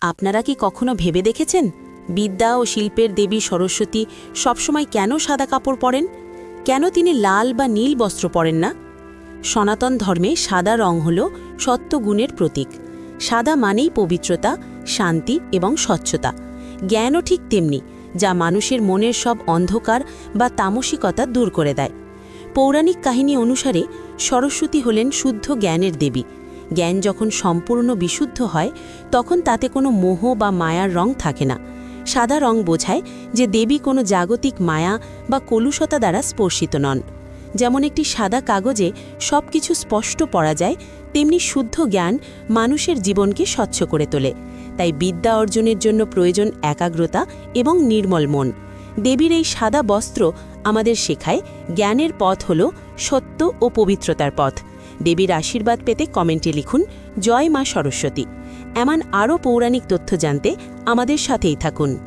আপনারা কি কখনো ভেবে দেখেছেন? বিদ্যা ও শিল্পের দেবী সরস্বতী সবসময় কেন সাদা কাপড় পরেন? কেন তিনি লাল বা নীল বস্ত্র পরেন না? সনাতন ধর্মে সাদা রং হল সত্যগুণের প্রতীক। সাদা মানেই পবিত্রতা, শান্তি এবং স্বচ্ছতা। জ্ঞানও ঠিক তেমনি, যা মানুষের মনের সব অন্ধকার বা তামসিকতা দূর করে দেয়। পৌরাণিক কাহিনী অনুসারে সরস্বতী হলেন শুদ্ধ জ্ঞানের দেবী। জ্ঞান যখন সম্পূর্ণ বিশুদ্ধ হয়, তখন তাতে কোনো মোহ বা মায়ার রং থাকে না। সাদা রং বোঝায় যে দেবী কোনো জাগতিক মায়া বা কলুষতা দ্বারা স্পর্শিত নন। যেমন একটি সাদা কাগজে সব কিছু স্পষ্ট পড়া যায়, তেমনি শুদ্ধ জ্ঞান মানুষের জীবনকে স্বচ্ছ করে তোলে। তাই বিদ্যা অর্জনের জন্য প্রয়োজন একাগ্রতা এবং নির্মল মন। দেবীর এই সাদা বস্ত্র আমাদের শেখায় জ্ঞানের পথ হল সত্য ও পবিত্রতার পথ। দেবীর আশীর্বাদ পেতে কমেন্টে লিখুন, জয় মা সরস্বতী। এমন আরও পৌরাণিক তথ্য জানতে আমাদের সাথেই থাকুন।